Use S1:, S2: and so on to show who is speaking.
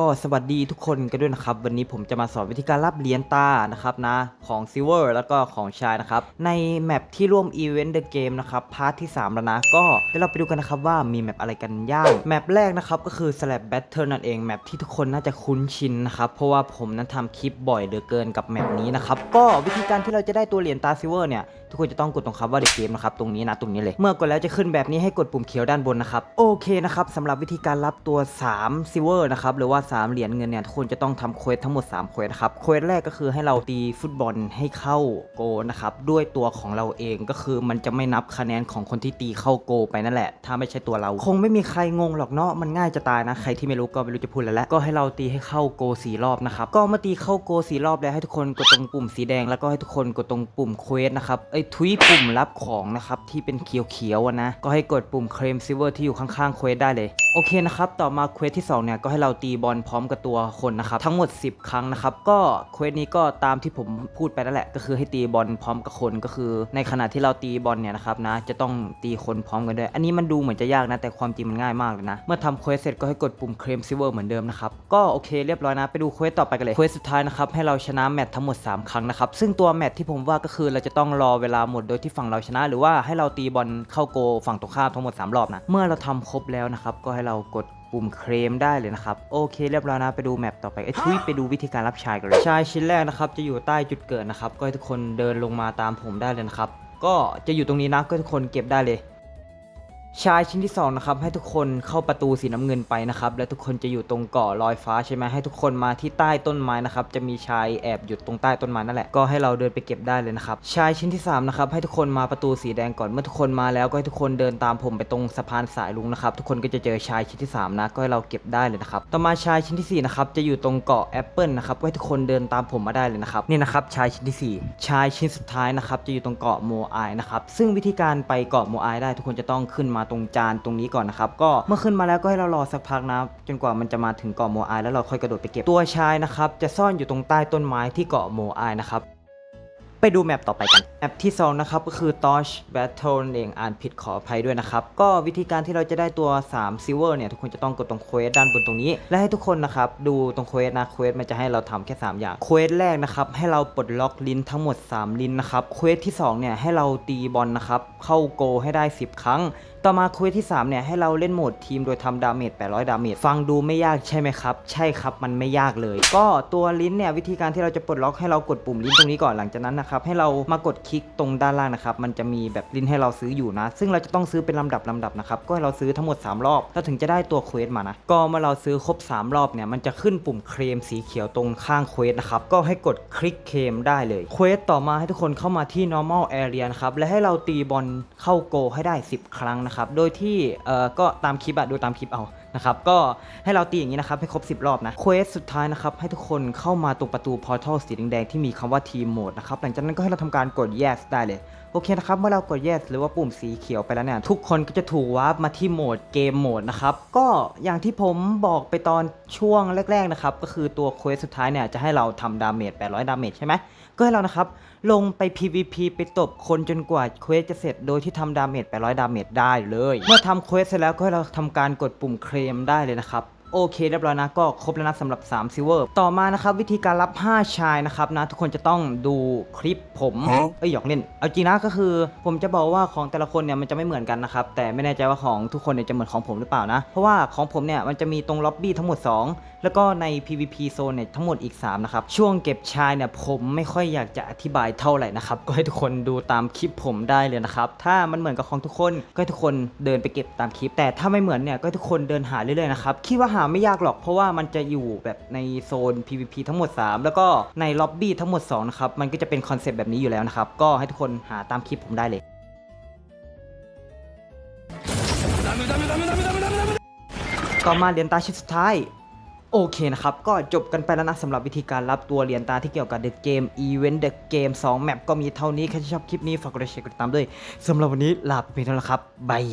S1: ก็สวัสดีทุกคนกันด้วยนะครับ วันนี้ผมจะมาสอนวิธีการรับเหรียญตานะครับนะของซิลเวอร์แล้วก็ของชายนะครับ ในแมปที่ร่วมอีเวนต์เดอะเกมนะครับพาร์ทที่ 3 แล้วนะ ก็เดี๋ยวเราไปดูกันนะครับว่ามีแมปอะไรกันย่างแมปแรกนะครับก็คือ Slap Battle นั่นเองแมปที่ทุกคนน่าจะคุ้นชินนะครับ เพราะว่าผมนั้นทำคลิปบ่อยเหลือเกินกับแมปนี้นะครับ ก็วิธีการที่เราจะได้ตัวเหรียญตาซิลเวอร์เนี่ยทุกคนจะต้องกดตรงคำว่าเดอะเกมนะครับตรงนี้นะตรงนี้เลย เมื่อกดแล้วจะขึ้นแบบนี้ให้กดปุ่มเขียวด้านบนนะครับโอเคนะครับสำหรับวิธีการรับตัว3ซิลเวอร์นะครับหรือว่า3เหรียญเงินเนี่ยทุกคนจะต้องทำเควสทั้งหมด3เควสครับเควสแรกก็คือให้เราตีฟุตบอลให้เข้าโกนะครับด้วยตัวของเราเองก็คือมันจะไม่นับคะแนนของคนที่ตีเข้าโกไปนั่นแหละ ถ้าไม่ใช่ตัวเรา คงไม่มีใครงงหรอกเนาะมันง่ายจะตายนะ ใครที่ไม่รู้ก็ไม่รู้จะพูดแล้วแหละก็ให้เราตีให้เข้าโกสี่รอบนะครับก็เมาตีเข้าโกสี่รอบแล้วให้ทุกคนกดตรงปุ่มสีแดงแล้วก็ให้ทุกคนกดตรงปุ่มเควสนะครับเอ้ทวีปุ่มรับของนะครับที่เป็นเขียวๆนะก็ให้กดปุ่มเคลมซิเวอร์ที่อยู่ข้างๆเควสได้เลยโอเคนะครับต่อมาเควสที่2เนี่ยก็ให้เราตีบอลพร้อมกับตัวคนนะครับทั้งหมด 10 ครั้งนะครับก็เควสนี้ก็ตามที่ผมพูดไปนั่นแหละ ก็คือให้ตีบอลพร้อมกับคนก็คือ ในขณะที่เราตีบอลเนี่ยนะครับนะจะต้องตีคนพร้อมกันด้วย อันนี้มันดูเหมือนจะยากนะแต่ความจริงมันง่ายมากเลยนะ เมื่อทำเควสเสร็จก็ให้กดปุ่มเคลมซิเวอร์เหมือนเดิมนะครับก็โอเคเรียบร้อยนะไปดูเควสต่อไปกันเลยเควสสุดท้ายนะครับให้เราชนะแมตช์ทั้งหมด 3 ครั้งนะครับซึ่งตัวแมตช์ที่ผมว่าก็คือเราจะต้องรอเวลาหมดโดยที่ฝั่งเราชนะ หรือว่าให้เราตีบอลเข้าโกฝั่งตรงข้ามทั้งหมด 3 รอบนะเมื่อเราทำครบแล้วนะครับก็ให้เรากดปุ่มเคลมได้เลยนะครับ โอเคเรียบร้อยนะไปดูแมปต่อไปไอ้ทุยไปดูวิธีการรับชายกันเลยชายชิ้นแรกนะครับจะอยู่ใต้จุดเกิดนะครับ ก็ให้ทุกคนเดินลงมาตามผมได้เลยนะครับ ก็จะอยู่ตรงนี้นะก็ทุกคนเก็บได้เลย ชายชิ้นที่สองนะครับให้ทุกคนเข้าประตูสีน้ำเงินไปนะครับและทุกคนจะอยู่ตรงเกาะลอยฟ้าใช่ไหมให้ทุกคนมาที่ใต้ต้นไม้นะครับจะมีชายแอบอยู่ตรงใต้ต้นไม้นั่นแหละก็ให้เราเดินไปเก็บได้เลยนะครับชายชิ้นที่สามนะครับให้ทุกคนมาประตูสีแดงก่อนเมื่อทุกคนมาแล้วก็ให้ทุกคนเดินตามผมไปตรงสะพานสายลุงนะครับทุกคนก็จะเจอชายชิ้นที่สามนะก็ให้เราเก็บได้เลยนะครับต่อมาชายชิ้นที่สี่นะครับจะอยู่ตรงเกาะแอปเปิลนะครับก็ให้ทุกคนเดินตามผมมาได้เลยนะครับนี่นะครับชายชิ้นที่สี่ชายชิ้นสุดท้ายนะครับจะอยู่ตรงเกาะโมไอนะครับซึ่งวิธีการไปเกาะโมไอได้ทุกคนจะต้องขึ้นมาตรงจานตรงนี้ก่อนนะครับ ก็เมื่อขึ้นมาแล้วก็ให้เรารอสักพักนะจนกว่ามันจะมาถึงเกาะโมไอแล้วเราค่อยกระโดดไปเก็บตัวชายนะครับจะซ่อนอยู่ตรงใต้ต้นไม้ที่เกาะโมไอนะครับ ไปดูแมปต่อไปกัน แมปที่ 2 นะครับ ก็คือ Torch Battle เองอ่านผิดขออภัยด้วยนะครับ ก็วิธีการที่เราจะได้ตัว 3 Silver เนี่ย ทุกคนจะต้องกดตรงเควสด้านบนตรงนี้ และให้ทุกคนนะครับ ดูตรงเควสนะเควสมันจะให้เราทำแค่ 3 อย่างเควสแรกนะครับ ให้เราปลดล็อกลิ้นทั้งหมด 3 ลิ้นนะครับเควสที่ 2 เนี่ย ให้เราตีบอลนะครับเข้าโกให้ได้ 10 ครั้งต่อมาเควสที่ 3 เนี่ย ให้เราเล่นโหมดทีมโดยทำดาเมจ 800 ดาเมจ ฟังดูไม่ยากใช่ไหมครับ ใช่ครับ มันไม่ยากเลย ก็ตัวลิ้นเนี่ย วิธีการที่เราจะปลดล็อกให้เรากดปุ่มลิ้นตรงนี้ก่อนหลังจากนั้นนะครับให้เรามากดคลิกตรงด้านล่างนะครับมันจะมีแบบลิ้นให้เราซื้ออยู่นะ ซึ่งเราจะต้องซื้อเป็นลำดับลำดับนะครับก็ให้เราซื้อทั้งหมด 3 รอบเราถึงจะได้ตัวเควสมานะก็เมื่อเราซื้อครบ 3 รอบเนี่ยมันจะขึ้นปุ่มเคลมสีเขียวตรงข้างเควสนะครับก็ให้กดคลิกเคลมได้เลยเควสต่อมาให้ทุกคนเข้ามาที่ normal area นะครับและให้เราตีบอลเข้าโกให้ได้ 10 ครั้งนะครับโดยที่เอ่อก็ตามคลิปอะดูตามคลิปเอา นะครับก็ให้เราตีอย่างนี้นะครับให้ครบ 10 รอบนะเควสสุดท้ายนะครับให้ทุกคนเข้ามาตรงประตูพอร์ทัลสีแดงๆที่มีคำว่าทีมโหมดนะครับหลังจากนั้นก็ให้เราทำการกด yes ได้เลย โอเคนะครับ เมื่อเรากด yes หรือว่าปุ่มสีเขียวไปแล้วเนี่ย ทุกคนก็จะถูกวาร์ปมาที่โหมดเกมโหมดนะครับ ก็อย่างที่ผมบอกไปตอนช่วงแรก ๆ นะครับ ก็คือตัวเควสสุดท้ายเนี่ยจะให้เราทำดาเมจ 800 ดาเมจใช่ไหม ก็ให้เรานะครับ ลงไป PVP ไปตบคนจนกว่าเควสจะเสร็จ โดยที่ทำดาเมจ 800 ดาเมจได้เลย เมื่อทำเควสเสร็จแล้วก็ให้เราทำการกดปุ่มเคลมได้เลยนะครับ โอเคเรียบร้อยนะก็ครบแล้วนะสำหรับ3ซิลเวอร์ต่อมานะครับวิธีการรับ 5 ชายนะครับนะทุกคนจะต้องดูคลิปผม
S2: ฮะ
S1: เอ้ยหยอกเล่น เอาจริงนะก็คือ ผมจะบอกว่าของแต่ละคนเนี่ยมันจะไม่เหมือนกันนะครับแต่ไม่แน่ใจว่าของทุกคนเนี่ยจะเหมือนของผมหรือเปล่านะ เพราะว่าของผมเนี่ยมันจะมีตรงล็อบบี้ทั้งหมด 2 แล้วก็ใน PVP โซนเนี่ยทั้งหมดอีก3นะครับช่วงเก็บชายเนี่ยผมไม่ค่อยอยากจะอธิบายเท่าไหร่นะครับก็ให้ทุกคนดูตามคลิปผมได้เลยนะครับถ้ามันเหมือนกับของทุกคนก็ให้ทุกคนเดินไปเก็บตามคลิป แต่ถ้าไม่เหมือนเนี่ยก็ให้ทุกคนเดินหาเรื่อยๆนะครับคิดว่าหาไม่ยากหรอกเพราะว่ามันจะอยู่แบบในโซน PVP ทั้งหมด 3 แล้วก็ในล็อบบี้ทั้งหมด2นะครับมันก็จะเป็นคอนเซปต์แบบนี้อยู่แล้วนะครับก็ให้ทุกคนหาตามคลิปผมได้เลยต่อมาเหรียญตาชิ้นสุดท้ายโอเคนะครับ ก็จบกันไปแล้วนะสำหรับวิธีการรับตัวเหรียญตาที่เกี่ยวกับ The Game Event The Game 2แมปก็มีเท่านี้ใครที่ชอบคลิปนี้ฝากกดไลค์แชร์กดติดตามด้วยสำหรับวันนี้ลาไปเพียงเท่านั้นครับบาย